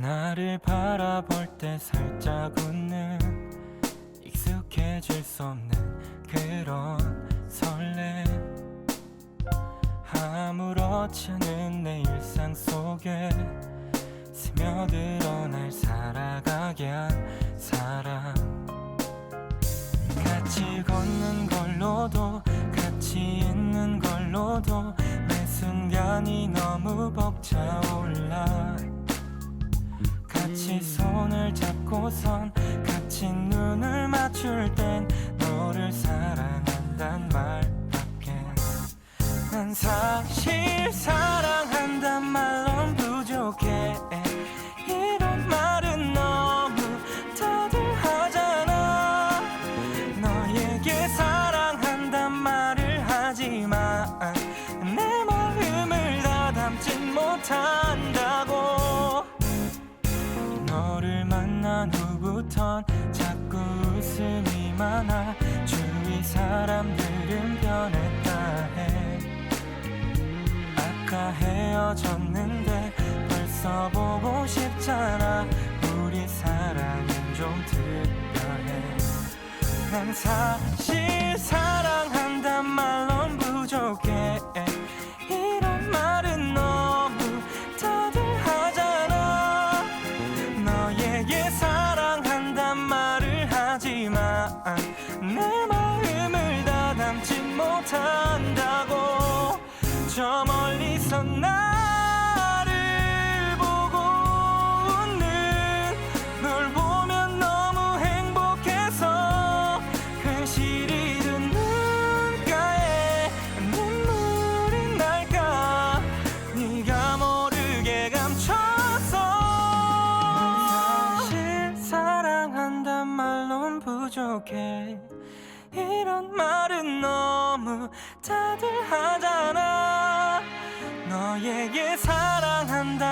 나를 바라볼 때 살짝 웃는 익숙해질 수 없는 그런 설렘. 아무렇지 않은 내 일상 속에 스며들어 날 살아가게 한 사람. 같이 걷는 걸로도 같이 있는 걸로도 매 순간이 너무 벅차올라 잡고선 같이 눈을 맞출 땐 너를 사랑한단 말밖에. 난 사실 사랑한단 말론 후부턴 자꾸 웃음이 많아 주위 사람들은 변했다 해. 아까 헤어졌는데 벌써 보고 싶잖아. 우리 사랑은 좀 특별해. 난 사실 부족해. 이런 말은 너무 다들 하잖아. 너에게 사랑한단